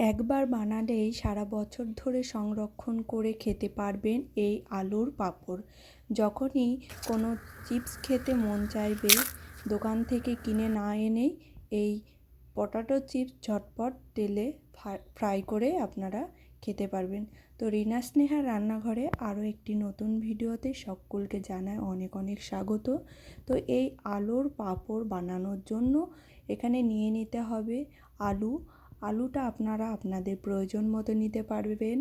একবার বানালেই সারা বছর ধরে সংরক্ষণ করে খেতে পারবেন এই আলুর পাঁপড়। যখনই কোনো চিপস খেতে মন চাইবে, দোকান থেকে কিনে না এনেই এই পটাটো চিপস ঝটপট তেলে ফ্রাই করে আপনারা খেতে পারবেন। তো রিনা স্নেহার রান্নাঘরে আরও একটি নতুন ভিডিওতে সকলকে জানায় অনেক অনেক স্বাগত। তো এই আলুর পাঁপড় বানানোর জন্য এখানে নিয়ে নিতে হবে আলু আলুটা আপনারা আপনাদের প্রয়োজন মতো নিতে পারবেন।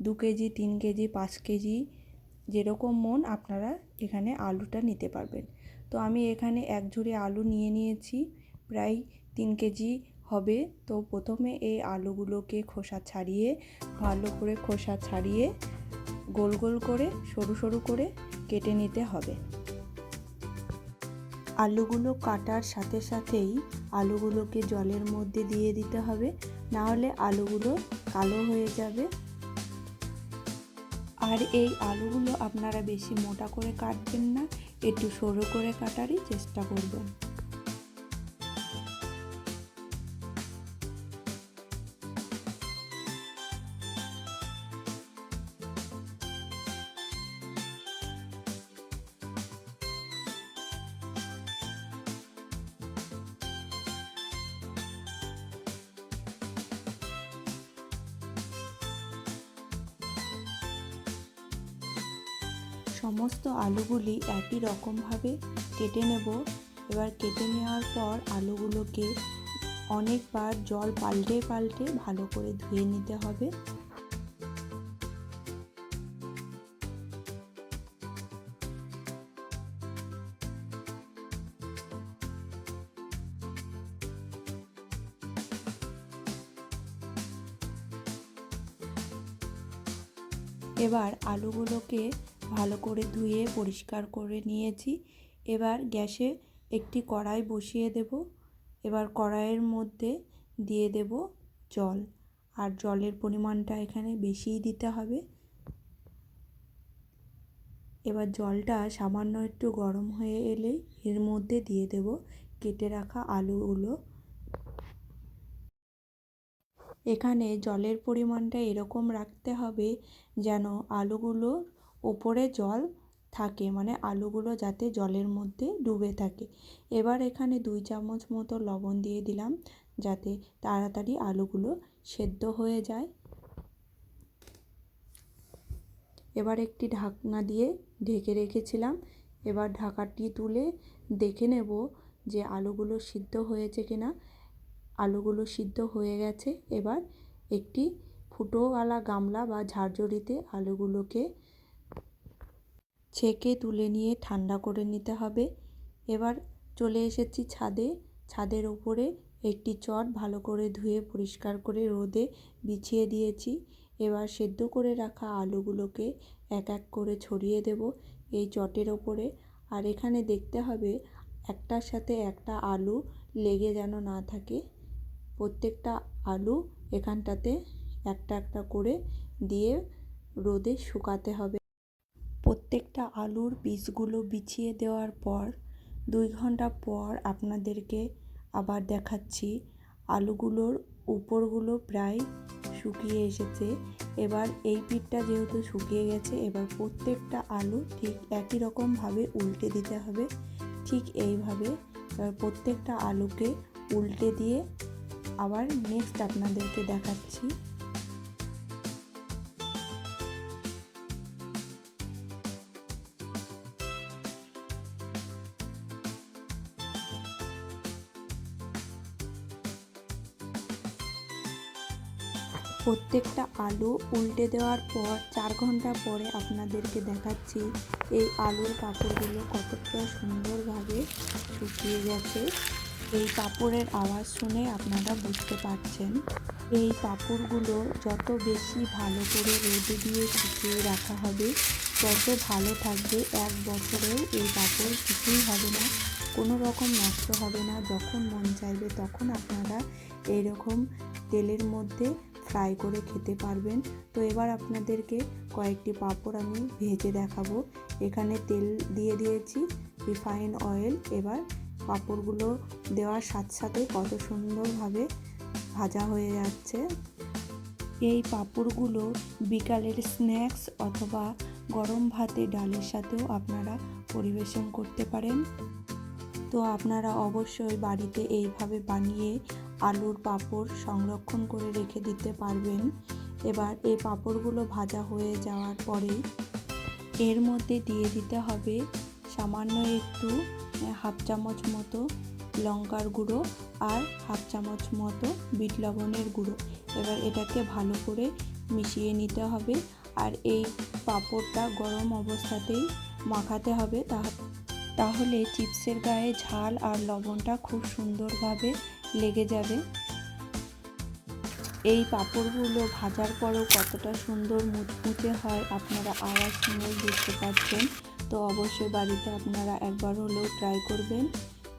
দু কেজি, তিন কেজি, পাঁচ কেজি যেরকম মন আপনারা এখানে আলুটা নিতে পারবেন। তো আমি এখানে এক ঝুড়ি আলু নিয়ে নিয়েছি, প্রায় তিন কেজি হবে। তো প্রথমে এই আলুগুলোকে খোসা ছাড়িয়ে, ভালো করে খোসা ছাড়িয়ে গোল গোল করে, সরু সরু করে কেটে নিতে হবে। আলুগুলো কাটার সাথে সাথেই আলুগুলোকে জলের মধ্যে দিয়ে দিতে হবে। না হলে আলুগুলো কালো হয়ে যাবে। আর এই আলুগুলো আপনারা বেশি মোটা করে কাটবেন না, একটু সরু করে কাটারই চেষ্টা করবেন। সমস্ত আলুগুলি একই রকমভাবে কেটে নেব। এবার কেটে নেওয়ার পর আলুগুলোকে অনেকবার জল পাল্টে পাল্টে ভালো করে ধুয়ে নিতে হবে। এবার আলুগুলোকে ভালো করে ধুয়ে, পরিষ্কার করে নিয়েছি। এবার গ্যাসে একটি কড়াই বসিয়ে দেব। এবার কড়াইয়ের মধ্যে দিয়ে দেব জল। আর জলের পরিমাণটা এখানে বেশিই দিতে হবে। এবার জলটা সামান্য একটু গরম হয়ে এলেই এর মধ্যে দিয়ে দেব কেটে রাখা আলুগুলো। এখানে জলের পরিমাণটা এরকম রাখতে হবে যেন আলুগুলো ওপরে জল থাকে মানে আলুগুলো যাতে জলের মধ্যে ডুবে থাকে। এবার এখানে দুই চামচ মতো লবণ দিয়ে দিলাম, যাতে তাড়াতাড়ি আলুগুলো সেদ্ধ হয়ে যায়। এবার একটি ঢাকনা দিয়ে ঢেকে রেখেছিলাম। এবার ঢাকাটি তুলে দেখে নেব যে আলুগুলো সিদ্ধ হয়েছে কিনা। আলুগুলো সিদ্ধ হয়ে গেছে। এবার একটি ফুটোওয়ালা গামলা বা ঝাড়ঝড়িতে আলুগুলোকে ছেঁকে তুলে নিয়ে ঠান্ডা করে নিতে হবে। এবার চলে এসেছি ছাদে। ছাদের ওপরে একটি চট ভালো করে ধুয়ে পরিষ্কার করে রোদে বিছিয়ে দিয়েছি। এবার সেদ্ধ করে রাখা আলুগুলোকে এক এক করে ছড়িয়ে দেব এই চটের ওপরে। আর এখানে দেখতে হবে একটার সাথে একটা আলু লেগে যেন না থাকে। প্রত্যেকটা আলু এখানটাতে একটা একটা করে দিয়ে রোদে শুকাতে হবে। প্রত্যেকটা আলুর বীজগুলো বিছিয়ে দেওয়ার পর দুই ঘণ্টা পর আপনাদেরকে আবার দেখাচ্ছি। আলুগুলোর উপরগুলো প্রায় শুকিয়ে এসেছে। এবার এই পিঠটা যেহেতু শুকিয়ে গেছে, এবার প্রত্যেকটা আলু ঠিক একই রকমভাবে উল্টে দিতে হবে। ঠিক এইভাবে এবার প্রত্যেকটা আলুকে উল্টে দিয়ে আবার নেক্সট আপনাদেরকে দেখাচ্ছি। প্রত্যেকটা আলু উল্টে দেওয়ার পর চার ঘণ্টা পরে আপনাদেরকে দেখাচ্ছি এই আলুর পাঁপড়গুলো কতটা সুন্দরভাবে শুকিয়ে গেছে। এই পাঁপড়ের আওয়াজ শুনে আপনারা বুঝতে পারছেন। এই পাঁপড়গুলো যত বেশি ভালো করে রোদে দিয়ে শুকিয়ে রাখা হবে, তত ভালো থাকবে। এক বছরেও এই পাঁপড় কিছুই হবে না, কোনো রকম নষ্ট হবে না। যখন মন চাইবে তখন আপনারা এইরকম তেলের মধ্যে ফ্রাই করে খেতে পারবেন। তো এবার আপনাদেরকে কয়েকটি পাঁপড় আমি ভেজে দেখাবো। এখানে তেল দিয়ে দিয়েছি, রিফাইন অয়েল। এবার পাঁপড়গুলো দেওয়ার সাথে সাথে কত সুন্দরভাবে ভাজা হয়ে যাচ্ছে। এই পাঁপড়গুলো বিকালের স্ন্যাক্স অথবা গরম ভাতে ডালের সাথেও আপনারা পরিবেশন করতে পারেন। তো আপনারা অবশ্যই বাড়িতে এইভাবে বানিয়ে আলুর পাঁপড় সংরক্ষণ করে রেখে দিতে পারবেন। এবার এই পাঁপড়গুলো ভাজা হয়ে যাওয়ার পরে এর মধ্যে দিয়ে দিতে হবে সামান্য একটু হাফ চামচ মতো লঙ্কার গুঁড়ো আর হাফ চামচ মতো বিট লবণের গুঁড়ো। এবার এটাকে ভালো করে মিশিয়ে নিতে হবে আর এই পাঁপড়টা গরম অবস্থাতেই মাখাতে হবে। তাহলে চিপসের গায়ে ঝাল আর লবণটা খুব সুন্দরভাবে লেগে যাবে। এই পাঁপড়গুলো ভাজার পরেও কতটা সুন্দর মুচমুচে হয় আপনারা আওয়াজ শুনে বুঝতে পারছেন। তো অবশ্যই বাড়িতে আপনারা একবার হলেও ট্রাই করবেন।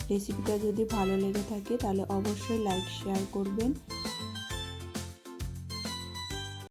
রেসিপিটা যদি ভালো লেগে থাকে তাহলে অবশ্যই লাইক শেয়ার করবেন।